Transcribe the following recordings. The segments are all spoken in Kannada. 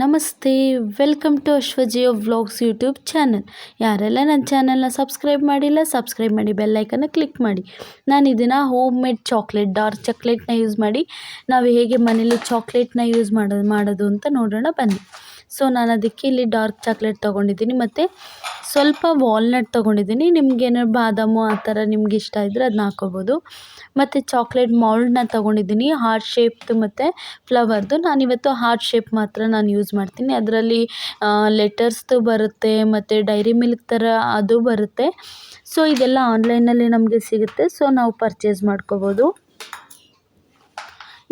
ನಮಸ್ತೆ ವೆಲ್ಕಮ್ ಟು ಅಶ್ವಜಿಯೋ ವ್ಲಾಗ್ಸ್ ಯೂಟ್ಯೂಬ್ ಚಾನಲ್ ಯಾರೆಲ್ಲ ನನ್ನ ಚಾನಲ್ನ ಸಬ್ಸ್ಕ್ರೈಬ್ ಮಾಡಿಲ್ಲ ಸಬ್ಸ್ಕ್ರೈಬ್ ಮಾಡಿ ಬೆಲ್ಲೈಕನ್ನ ಕ್ಲಿಕ್ ಮಾಡಿ. ನಾನು ಇದನ್ನು ಹೋಮ್ ಮೇಡ್ ಚಾಕ್ಲೇಟ್ ಡಾರ್ಕ್ ಚಾಕ್ಲೇಟ್ನ ಯೂಸ್ ಮಾಡಿ. ನಾವು ಹೇಗೆ ಮನೇಲಿ ಚಾಕ್ಲೇಟ್ನ ಯೂಸ್ ಮಾಡೋದು ಮಾಡೋದು ಅಂತ ನೋಡೋಣ ಬನ್ನಿ. ಸೊ ನಾನು ಅದಕ್ಕೆ ಇಲ್ಲಿ ಡಾರ್ಕ್ ಚಾಕ್ಲೇಟ್ ತೊಗೊಂಡಿದ್ದೀನಿ ಮತ್ತು ಸ್ವಲ್ಪ ವಾಲ್ನಟ್ ತೊಗೊಂಡಿದ್ದೀನಿ. ನಿಮ್ಗೇನಾರು ಬಾದಾಮು ಆ ಥರ ನಿಮ್ಗೆ ಇಷ್ಟ ಇದ್ದರೆ ಅದನ್ನ ಹಾಕ್ಕೋಬೋದು ಮತ್ತು ಚಾಕ್ಲೇಟ್ ಮೌಲ್ಡ್ನ ತೊಗೊಂಡಿದ್ದೀನಿ, ಹಾರ್ಟ್ ಶೇಪ್ದು ಮತ್ತು ಫ್ಲವರ್ದು. ನಾನಿವತ್ತು ಹಾರ್ಟ್ ಶೇಪ್ ಮಾತ್ರ ನಾನು ಯೂಸ್ ಮಾಡ್ತೀನಿ. ಅದರಲ್ಲಿ ಲೆಟರ್ಸ್ದು ಬರುತ್ತೆ, ಮತ್ತು ಡೈರಿ ಮಿಲ್ಕ್ ಥರ ಅದು ಬರುತ್ತೆ. ಸೊ ಇದೆಲ್ಲ ಆನ್ಲೈನಲ್ಲಿ ನಮಗೆ ಸಿಗುತ್ತೆ. ಸೊ ನಾವು ಪರ್ಚೇಸ್ ಮಾಡ್ಕೋಬೋದು.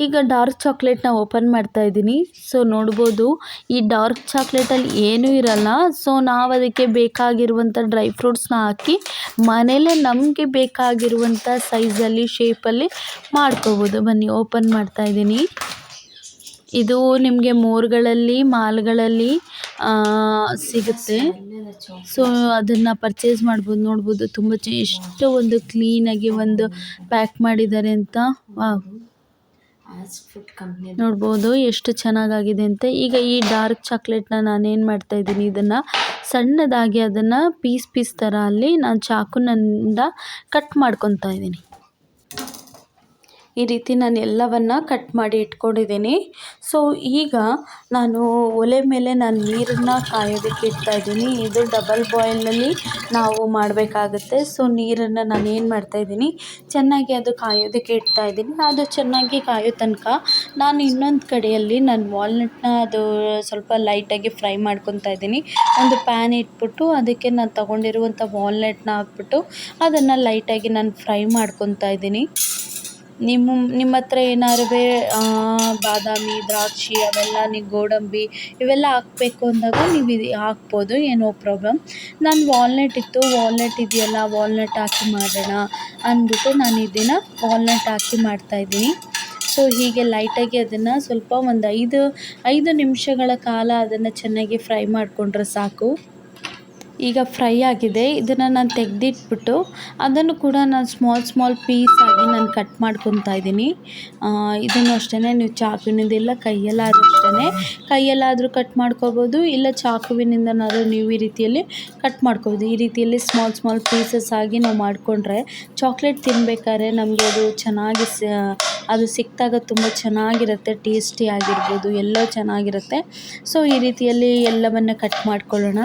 ಈಗ ಡಾರ್ಕ್ ಚಾಕ್ಲೇಟ್ನ ಓಪನ್ ಮಾಡ್ತಾ ಇದ್ದೀನಿ. ಸೊ ನೋಡ್ಬೋದು. ಈ ಡಾರ್ಕ್ ಚಾಕ್ಲೇಟಲ್ಲಿ ಏನೂ ಇರಲ್ಲ. ಸೊ ನಾವು ಅದಕ್ಕೆ ಬೇಕಾಗಿರುವಂಥ ಡ್ರೈ ಫ್ರೂಟ್ಸ್ನ ಹಾಕಿ ಮನೇಲೇ ನಮಗೆ ಬೇಕಾಗಿರುವಂಥ ಸೈಜಲ್ಲಿ ಶೇಪಲ್ಲಿ ಮಾಡ್ಕೋಬೋದು. ಬನ್ನಿ ಓಪನ್ ಮಾಡ್ತಾ ಇದ್ದೀನಿ. ಇದು ನಿಮಗೆ ಮೋರ್ಗಳಲ್ಲಿ, ಮಾಲ್ಗಳಲ್ಲಿ ಸಿಗುತ್ತೆ. ಸೊ ಅದನ್ನು ಪರ್ಚೇಸ್ ಮಾಡ್ಬೋದು. ನೋಡ್ಬೋದು, ತುಂಬ ಎಷ್ಟು ಒಂದು ಕ್ಲೀನಾಗಿ ಒಂದು ಪ್ಯಾಕ್ ಮಾಡಿದ್ದಾರೆ ಅಂತ. ವಾವ್ ನೋಡ್ಬೋದು ಎಷ್ಟು ಚೆನ್ನಾಗಾಗಿದೆ ಅಂತ ಈಗ ಈ ಡಾರ್ಕ್ ಚಾಕ್ಲೇಟ್ನ ನಾನೇನು ಮಾಡ್ತಾಯಿದ್ದೀನಿ ಇದನ್ನು ಸಣ್ಣದಾಗಿ ಅದನ್ನು ಪೀಸ್ ಪೀಸ್ ಥರ ಅಲ್ಲಿ ನಾನು ಚಾಕುನಿಂದ ಕಟ್ ಮಾಡ್ಕೊತಾ ಇದ್ದೀನಿ. ಈ ರೀತಿ ನಾನು ಎಲ್ಲವನ್ನು ಕಟ್ ಮಾಡಿ ಇಟ್ಕೊಂಡಿದ್ದೀನಿ. ಸೊ ಈಗ ನಾನು ಒಲೆ ಮೇಲೆ ನಾನು ನೀರನ್ನು ಕಾಯೋದಕ್ಕೆ ಇಡ್ತಾಯಿದ್ದೀನಿ ಇದು ಡಬಲ್ ಬಾಯ್ಲಲ್ಲಿ ನಾವು ಮಾಡಬೇಕಾಗುತ್ತೆ. ಸೊ ನೀರನ್ನು ನಾನು ಏನು ಮಾಡ್ತಾಯಿದ್ದೀನಿ ಚೆನ್ನಾಗಿ ಅದು ಕಾಯೋದಕ್ಕೆ ಇಡ್ತಾಯಿದ್ದೀನಿ ಅದು ಚೆನ್ನಾಗಿ ಕಾಯೋ ತನಕ ನಾನು ಇನ್ನೊಂದು ಕಡೆಯಲ್ಲಿ ನಾನು ವಾಲ್ನಟ್ನ ಅದು ಸ್ವಲ್ಪ ಲೈಟಾಗಿ ಫ್ರೈ ಮಾಡ್ಕೊತಾ ಇದ್ದೀನಿ. ಒಂದು ಪ್ಯಾನ್ ಇಟ್ಬಿಟ್ಟು ಅದಕ್ಕೆ ನಾನು ತಗೊಂಡಿರುವಂಥ ವಾಲ್ನಟ್ನ ಹಾಕ್ಬಿಟ್ಟು ಅದನ್ನು ಲೈಟಾಗಿ ನಾನು ಫ್ರೈ ಮಾಡ್ಕೊತಾ ಇದ್ದೀನಿ. ನಿಮ್ಮ ನಿಮ್ಮ ಹತ್ರ ಏನಾದ್ರು ಬಾದಾಮಿ, ದ್ರಾಕ್ಷಿ, ಅವೆಲ್ಲ ನೀವು ಗೋಡಂಬಿ, ಇವೆಲ್ಲ ಹಾಕ್ಬೇಕು ಅಂದಾಗ ನೀವು ಇದು ಹಾಕ್ಬೋದು, ಏನೋ ಪ್ರಾಬ್ಲಮ್ ನಾನು ವಾಲ್ನಟ್ ಇತ್ತು ವಾಲ್ನಟ್ ಇದೆಯಲ್ಲ ವಾಲ್ನಟ್ ಹಾಕಿ ಮಾಡೋಣ ಅಂದ್ಬಿಟ್ಟು ನಾನು ಇದನ್ನು ವಾಲ್ನಟ್ ಹಾಕಿ ಮಾಡ್ತಾಯಿದ್ದೀನಿ ಸೊ ಹೀಗೆ ಲೈಟಾಗಿ ಅದನ್ನು ಸ್ವಲ್ಪ ಒಂದು ಐದು ಐದು ನಿಮಿಷಗಳ ಕಾಲ ಅದನ್ನು ಚೆನ್ನಾಗಿ ಫ್ರೈ ಮಾಡಿಕೊಂಡ್ರೆ ಸಾಕು. ಈಗ ಫ್ರೈ ಆಗಿದೆ, ಇದನ್ನು ನಾನು ತೆಗೆದಿಟ್ಬಿಟ್ಟು ಅದನ್ನು ಕೂಡ ನಾನು ಸ್ಮಾಲ್ ಸ್ಮಾಲ್ ಪೀಸಾಗಿ ನಾನು ಕಟ್ ಮಾಡ್ಕೊತಾ ಇದ್ದೀನಿ. ಇದನ್ನು ಅಷ್ಟೇ ನೀವು ಚಾಕುವಿನಿಂದ ಕೈಯಲ್ಲಾದರೂ ಅಷ್ಟೇ ಕೈಯಲ್ಲಾದರೂ ಕಟ್ ಮಾಡ್ಕೋಬೋದು, ಇಲ್ಲ ಚಾಕುವಿನಿಂದನಾದರೂ ನೀವು ಈ ರೀತಿಯಲ್ಲಿ ಕಟ್ ಮಾಡ್ಕೋಬೋದು. ಈ ರೀತಿಯಲ್ಲಿ ಸ್ಮಾಲ್ ಸ್ಮಾಲ್ ಪೀಸಸ್ ಆಗಿ ನಾವು ಮಾಡಿಕೊಂಡ್ರೆ ಚಾಕ್ಲೇಟ್ ತಿನ್ಬೇಕಾದ್ರೆ ನಮಗೆ ಅದು ಚೆನ್ನಾಗಿ ಅದು ಸಿಕ್ಕಿದಾಗ ತುಂಬ ಚೆನ್ನಾಗಿರುತ್ತೆ, ಟೇಸ್ಟಿ ಆಗಿರ್ಬೋದು, ಎಲ್ಲ ಚೆನ್ನಾಗಿರುತ್ತೆ. ಸೊ ಈ ರೀತಿಯಲ್ಲಿ ಎಲ್ಲವನ್ನು ಕಟ್ ಮಾಡ್ಕೊಳ್ಳೋಣ.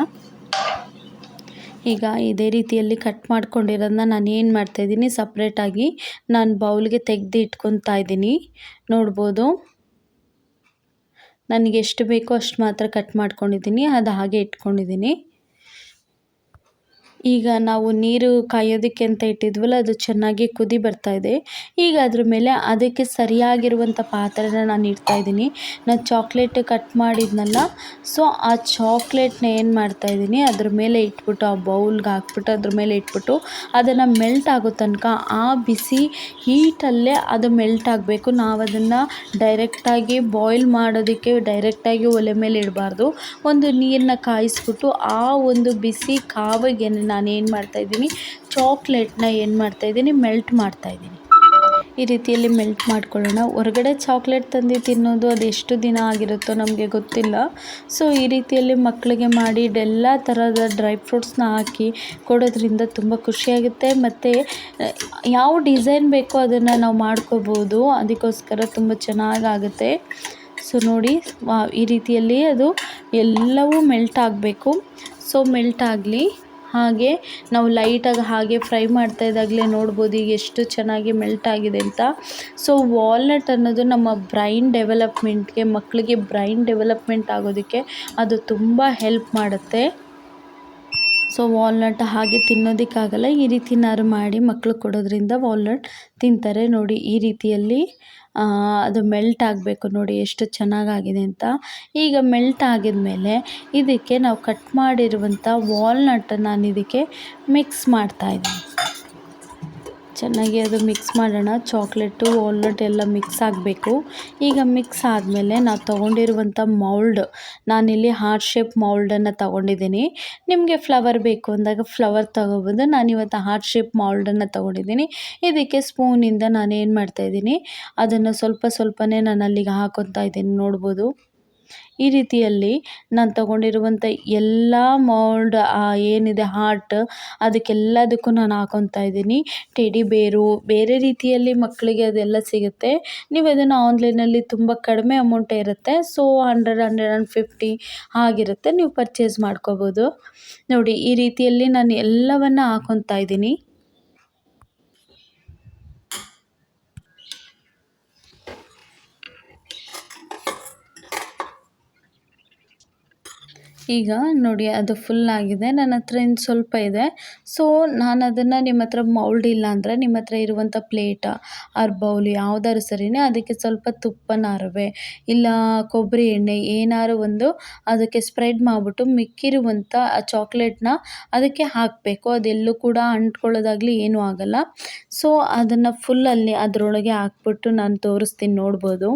ಈಗ ಇದೇ ರೀತಿಯಲ್ಲಿ ಕಟ್ ಮಾಡ್ಕೊಂಡಿರೋದನ್ನ ನಾನು ಏನು ಮಾಡ್ತಾಯಿದ್ದೀನಿ ಸಪ್ರೇಟಾಗಿ ನಾನು ಬೌಲ್ಗೆ ತೆಗೆದು ಇಟ್ಕೊತಾ ಇದ್ದೀನಿ. ನೋಡ್ಬೋದು. ನನಗೆ ಎಷ್ಟು ಬೇಕೋ ಅಷ್ಟು ಮಾತ್ರ ಕಟ್ ಮಾಡ್ಕೊಂಡಿದ್ದೀನಿ, ಅದು ಹಾಗೆ ಇಟ್ಕೊಂಡಿದ್ದೀನಿ. ಈಗ ನಾವು ನೀರು ಕಾಯೋದಕ್ಕೆ ಅಂತ ಇಟ್ಟಿದ್ವಲ್ಲ, ಅದು ಚೆನ್ನಾಗಿ ಕುದಿ ಇದೆ. ಈಗ ಅದ್ರ ಮೇಲೆ ಅದಕ್ಕೆ ಸರಿಯಾಗಿರುವಂಥ ಪಾತ್ರೆನ ನಾನು ಇಡ್ತಾಯಿದ್ದೀನಿ ನಾನು ಚಾಕ್ಲೇಟ್ ಕಟ್ ಮಾಡಿದ್ನಲ್ಲ, ಸೊ ಆ ಚಾಕ್ಲೇಟ್ನ ಏನು ಮಾಡ್ತಾಯಿದ್ದೀನಿ ಅದ್ರ ಮೇಲೆ ಇಟ್ಬಿಟ್ಟು, ಆ ಬೌಲ್ಗೆ ಹಾಕ್ಬಿಟ್ಟು, ಅದ್ರ ಮೇಲೆ ಇಟ್ಬಿಟ್ಟು ಅದನ್ನು ಮೆಲ್ಟ್ ಆಗೋ ತನಕ ಆ ಬಿಸಿ ಹೀಟಲ್ಲೇ ಅದು ಮೆಲ್ಟ್ ಆಗಬೇಕು. ನಾವು ಅದನ್ನು ಡೈರೆಕ್ಟಾಗಿ ಬಾಯ್ಲ್ ಮಾಡೋದಕ್ಕೆ, ಡೈರೆಕ್ಟಾಗಿ ಒಲೆ ಮೇಲೆ ಇಡಬಾರ್ದು. ಒಂದು ನೀರನ್ನ ಕಾಯಿಸ್ಬಿಟ್ಟು ಆ ಒಂದು ಬಿಸಿ ಕಾವಿಗೆ ನಾನು ಏನು ಮಾಡ್ತಾಯಿದ್ದೀನಿ ಚಾಕ್ಲೇಟ್ನ ಏನು ಮಾಡ್ತಾಯಿದ್ದೀನಿ ಮೆಲ್ಟ್ ಮಾಡ್ತಾಯಿದ್ದೀನಿ ಈ ರೀತಿಯಲ್ಲಿ ಮೆಲ್ಟ್ ಮಾಡ್ಕೊಳ್ಳೋಣ. ಹೊರಗಡೆ ಚಾಕ್ಲೇಟ್ ತಂದು ತಿನ್ನೋದು ಅದು ಎಷ್ಟು ದಿನ ಆಗಿರುತ್ತೋ ನಮಗೆ ಗೊತ್ತಿಲ್ಲ. ಸೊ, ಈ ರೀತಿಯಲ್ಲಿ ಮಕ್ಕಳಿಗೆ ಮಾಡಿ ಎಲ್ಲ ಥರದ ಡ್ರೈ ಫ್ರೂಟ್ಸ್ನ ಹಾಕಿ ಕೊಡೋದ್ರಿಂದ ತುಂಬ ಖುಷಿಯಾಗುತ್ತೆ. ಮತ್ತು, ಯಾವ ಡಿಸೈನ್ ಬೇಕೋ ಅದನ್ನು ನಾವು ಮಾಡ್ಕೋಬೋದು. ಅದಕ್ಕೋಸ್ಕರ ತುಂಬ ಚೆನ್ನಾಗಾಗುತ್ತೆ. ಸೊ, ನೋಡಿ ಈ ರೀತಿಯಲ್ಲಿ ಅದು ಎಲ್ಲವೂ ಮೆಲ್ಟ್ ಆಗಬೇಕು. ಸೊ, ಮೆಲ್ಟ್ ಆಗಲಿ. ಹಾಗೆ ನಾವು ಲೈಟಾಗಿ ಹಾಗೆ ಫ್ರೈ ಮಾಡ್ತಾ ಇದ್ದಾಗಲೇ ನೋಡ್ಬೋದು ಈಗ ಎಷ್ಟು ಚೆನ್ನಾಗಿ ಮೆಲ್ಟ್ ಆಗಿದೆ ಅಂತ. ಸೊ ವಾಲ್ನಟ್ ಅನ್ನೋದು ನಮ್ಮ ಬ್ರೈನ್ ಡೆವಲಪ್ಮೆಂಟ್ಗೆ ಮಕ್ಕಳಿಗೆ ಬ್ರೈನ್ ಡೆವಲಪ್ಮೆಂಟ್ ಆಗೋದಕ್ಕೆ ಅದು ತುಂಬ ಹೆಲ್ಪ್ ಮಾಡುತ್ತೆ. ಸೊ ವಾಲ್ನಟ್ ಹಾಗೆ ತಿನ್ನೋದಕ್ಕಾಗಲ್ಲ, ಈ ರೀತಿನಾರು ಮಾಡಿ ಮಕ್ಕಳು ಕೊಡೋದ್ರಿಂದ ವಾಲ್ನಟ್ ತಿಂತಾರೆ ನೋಡಿ ಈ ರೀತಿಯಲ್ಲಿ. ಅದು ಮೆಲ್ಟ್ ಆಗಬೇಕು ನೋಡಿ ಎಷ್ಟು ಚೆನ್ನಾಗಾಗಿದೆ ಅಂತ. ಈಗ ಮೆಲ್ಟ್ ಆಗಿದ್ಮೇಲೆ ಇದಕ್ಕೆ ನಾವು ಕಟ್ ಮಾಡಿರುವಂಥ ವಾಲ್ನಟ್ ನಾನು ಇದಕ್ಕೆ ಮಿಕ್ಸ್ ಮಾಡ್ತಾಯಿದ್ದೀನಿ ಚೆನ್ನಾಗಿ ಅದು ಮಿಕ್ಸ್ ಮಾಡೋಣ. ಚಾಕ್ಲೇಟು ವಾಲ್ನಟ್ ಎಲ್ಲ ಮಿಕ್ಸ್ ಆಗಬೇಕು. ಈಗ ಮಿಕ್ಸ್ ಆದಮೇಲೆ ನಾವು ತೊಗೊಂಡಿರುವಂಥ ಮೌಲ್ಡ್ ನಾನಿಲ್ಲಿ ಹಾರ್ಟ್ ಶೇಪ್ ಮೌಲ್ಡನ್ನು ತೊಗೊಂಡಿದ್ದೀನಿ. ನಿಮಗೆ ಫ್ಲವರ್ ಬೇಕು ಅಂದಾಗ ಫ್ಲವರ್ ತೊಗೋಬೋದು. ನಾನಿವತ್ತು ಹಾರ್ಟ್ ಶೇಪ್ ಮೌಲ್ಡನ್ನು ತೊಗೊಂಡಿದ್ದೀನಿ. ಇದಕ್ಕೆ ಸ್ಪೂನಿಂದ ನಾನು ಏನು ಮಾಡ್ತಾಯಿದ್ದೀನಿ ಅದನ್ನು ಸ್ವಲ್ಪ ಸ್ವಲ್ಪನೇ ನಾನು ಅಲ್ಲಿಗೆ ಹಾಕೊತಾ ಇದ್ದೀನಿ, ನೋಡ್ಬೋದು. ಈ ರೀತಿಯಲ್ಲಿ ನಾನು ತಗೊಂಡಿರುವಂಥ ಎಲ್ಲ ಮೌಲ್ಡ್ ಏನಿದೆ ಹಾರ್ಟ್ ಅದಕ್ಕೆಲ್ಲದಕ್ಕೂ ನಾನು ಹಾಕೊತಾ ಇದ್ದೀನಿ. ಟೆಡಿ ಬೇರು ಬೇರೆ ರೀತಿಯಲ್ಲಿ ಮಕ್ಕಳಿಗೆ ಅದೆಲ್ಲ ಸಿಗುತ್ತೆ. ನೀವು ಅದನ್ನು ಆನ್ಲೈನಲ್ಲಿ ತುಂಬ ಕಡಿಮೆ ಅಮೌಂಟೇ ಇರುತ್ತೆ. So hundred hundred and fifty ಆಗಿರುತ್ತೆ. ನೀವು ಪರ್ಚೇಸ್ ಮಾಡ್ಕೋಬೋದು. ನೋಡಿ, ಈ ರೀತಿಯಲ್ಲಿ ನಾನು ಎಲ್ಲವನ್ನು ಹಾಕೊತಾ ಇದ್ದೀನಿ. ಈಗ ನೋಡಿ ಅದು ಫುಲ್ ಆಗಿದೆ. ನನ್ನ ಹತ್ರ ಇನ್ನು ಸ್ವಲ್ಪ ಇದೆ. ಸೊ ನಾನು ಅದನ್ನು ನಿಮ್ಮ ಹತ್ರ ಮೌಲ್ಡ್ ಇಲ್ಲ ಅಂದರೆ ನಿಮ್ಮ ಹತ್ರ ಇರುವಂಥ ಪ್ಲೇಟ ಆರ್ ಬೌಲ್ ಯಾವ್ದಾದ್ರು ಸರಿನೇ ಅದಕ್ಕೆ ಸ್ವಲ್ಪ ತುಪ್ಪನ ಅರವೆ, ಇಲ್ಲ ಕೊಬ್ಬರಿ ಎಣ್ಣೆ ಏನಾದ್ರು ಒಂದು ಅದಕ್ಕೆ ಸ್ಪ್ರೆಡ್ ಮಾಡಿಬಿಟ್ಟು ಮಿಕ್ಕಿರುವಂಥ ಆ ಚಾಕ್ಲೇಟ್ನ ಅದಕ್ಕೆ ಹಾಕಬೇಕು. ಅದೆಲ್ಲೂ ಕೂಡ ಅಂಟ್ಕೊಳ್ಳೋದಾಗಲಿ ಏನೂ ಆಗೋಲ್ಲ. ಸೊ ಅದನ್ನು ಫುಲ್ಲಲ್ಲಿ ಅದರೊಳಗೆ ಹಾಕ್ಬಿಟ್ಟು ನಾನು ತೋರಿಸ್ತೀನಿ ನೋಡ್ಬೋದು.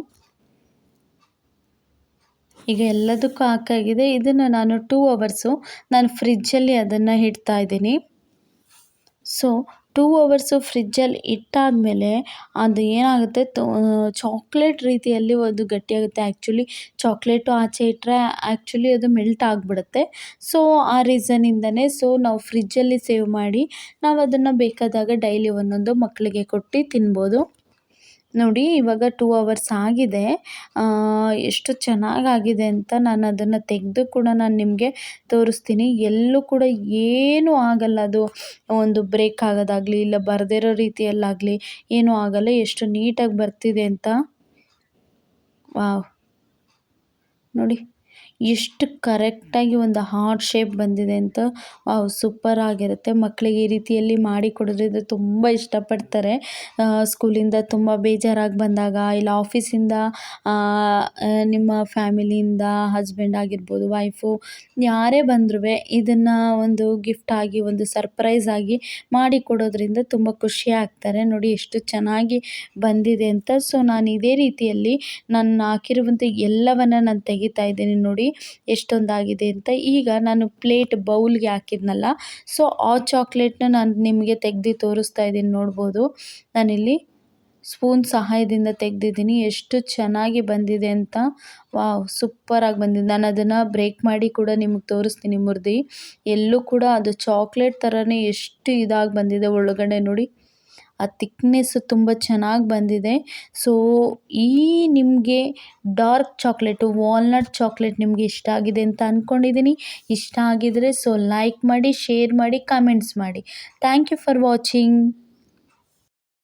ಈಗ ಎಲ್ಲದಕ್ಕೂ ಹಾಕಾಗಿದೆ. ಇದನ್ನು ನಾನು ಟೂ ಅವರ್ಸು ನಾನು ಫ್ರಿಜ್ಜಲ್ಲಿ ಅದನ್ನು ಇಡ್ತಾ ಇದ್ದೀನಿ. ಸೊ ಟೂ ಅವರ್ಸು ಫ್ರಿಜ್ಜಲ್ಲಿ ಇಟ್ಟಾದಮೇಲೆ ಅದು ಏನಾಗುತ್ತೆ? ಚಾಕ್ಲೇಟ್ ರೀತಿಯಲ್ಲಿ ಒಂದು ಗಟ್ಟಿಯಾಗುತ್ತೆ. ಆ್ಯಕ್ಚುಲಿ ಚಾಕ್ಲೇಟು ಆಚೆ ಇಟ್ಟರೆ ಆ್ಯಕ್ಚುಲಿ ಅದು ಮೆಲ್ಟ್ ಆಗಿಬಿಡುತ್ತೆ. ಸೊ ಆ ರೀಸನಿಂದನೇ ಸೊ ನಾವು ಫ್ರಿಜ್ಜಲ್ಲಿ ಸೇವ್ ಮಾಡಿ ನಾವು ಅದನ್ನು ಬೇಕಾದಾಗ ಡೈಲಿ ಒಂದೊಂದು ಮಕ್ಕಳಿಗೆ ಕೊಟ್ಟು ತಿನ್ಬೋದು. ನೋಡಿ, ಇವಾಗ ಟೂ ಅವರ್ಸ್ ಆಗಿದೆ. ಎಷ್ಟು ಚೆನ್ನಾಗಾಗಿದೆ ಅಂತ ನಾನು ಅದನ್ನು ತೆಗೆದು ಕೂಡ ನಾನು ನಿಮಗೆ ತೋರಿಸ್ತೀನಿ. ಎಲ್ಲೂ ಕೂಡ ಏನೂ ಆಗಲ್ಲ ಅದು. ಒಂದು ಬ್ರೇಕ್ ಆಗೋದಾಗಲಿ, ಇಲ್ಲ ಬರೆದಿರೋ ರೀತಿಯಲ್ಲಾಗಲಿ, ಏನೂ ಆಗಲ್ಲ. ಎಷ್ಟು ನೀಟಾಗಿ ಬರ್ತಿದೆ ಅಂತ. ವಾವ್ ನೋಡಿ. ಎಷ್ಟು ಕರೆಕ್ಟಾಗಿ ಒಂದು ಹಾರ್ಟ್ ಶೇಪ್ ಬಂದಿದೆ ಅಂತ, ವಾವ್, ಸೂಪರ್ ಆಗಿರುತ್ತೆ. ಮಕ್ಕಳಿಗೆ ಈ ರೀತಿಯಲ್ಲಿ ಮಾಡಿ ಕೊಡೋದ್ರಿಂದ ತುಂಬ ಇಷ್ಟಪಡ್ತಾರೆ. ಸ್ಕೂಲಿಂದ ತುಂಬ ಬೇಜಾರಾಗಿ ಬಂದಾಗ, ಇಲ್ಲ ಆಫೀಸಿಂದ ನಿಮ್ಮ ಫ್ಯಾಮಿಲಿಯಿಂದ ಹಸ್ಬೆಂಡ್ ಆಗಿರ್ಬೋದು, ವೈಫು, ಯಾರೇ ಬಂದರೂ ಇದನ್ನು ಒಂದು ಗಿಫ್ಟ್ ಆಗಿ, ಒಂದು ಸರ್ಪ್ರೈಸ್ ಆಗಿ ಮಾಡಿ ಕೊಡೋದ್ರಿಂದ ತುಂಬ ಖುಷಿ ಆಗ್ತಾರೆ. ನೋಡಿ, ಎಷ್ಟು ಚೆನ್ನಾಗಿ ಬಂದಿದೆ ಅಂತ. ಸೊ, ನಾನು ಇದೇ ರೀತಿಯಲ್ಲಿ ನಾನು ಹಾಕಿರುವಂಥ ಎಲ್ಲವನ್ನು ನಾನು ತೆಗಿತಾ ಇದ್ದೀನಿ. ನೋಡಿ ಎಷ್ಟೊಂದಾಗಿದೆ ಅಂತ ಈಗ ನಾನು ಪ್ಲೇಟ್ ಬೌಲ್ಗೆ ಹಾಕಿದ್ನಲ್ಲ. ಸೊ, ಆ ಚಾಕ್ಲೇಟ್ನ ನಾನು ನಿಮಗೆ ತೆಗ್ದು ತೋರಿಸ್ತಾ ಇದ್ದೀನಿ, ನೋಡ್ಬೋದು. ನಾನಿಲ್ಲಿ ಸ್ಪೂನ್ ಸಹಾಯದಿಂದ ತೆಗೆದಿದ್ದೀನಿ. ಎಷ್ಟು ಚೆನ್ನಾಗಿ ಬಂದಿದೆ ಅಂತ. ವಾವ್, ಸೂಪರಾಗಿ ಬಂದಿದೆ. ನಾನು ಅದನ್ನು ಬ್ರೇಕ್ ಮಾಡಿ ಕೂಡ ನಿಮಗೆ ತೋರಿಸ್ತೀನಿ, ಮುರಿದು. ಎಲ್ಲೂ ಕೂಡ ಅದು ಚಾಕ್ಲೇಟ್ ಥರನೇ ಎಷ್ಟು ಇದಾಗಿ ಬಂದಿದೆ ಒಳಗಡೆ ನೋಡಿ. ಆ ತಿಕ್ನೆಸ್ಸು ತುಂಬ ಚೆನ್ನಾಗಿ ಬಂದಿದೆ. ಸೊ ಈ ನಿಮಗೆ ಡಾರ್ಕ್ ಚಾಕ್ಲೇಟು ವಾಲ್ನಟ್ ಚಾಕ್ಲೇಟ್ ನಿಮಗೆ ಇಷ್ಟ ಆಗಿದೆ ಅಂತ ಅಂದ್ಕೊಂಡಿದ್ದೀನಿ ಇಷ್ಟ ಆಗಿದರೆ ಸೊ ಲೈಕ್ ಮಾಡಿ ಶೇರ್ ಮಾಡಿ ಕಮೆಂಟ್ಸ್ ಮಾಡಿ. Thank you for watching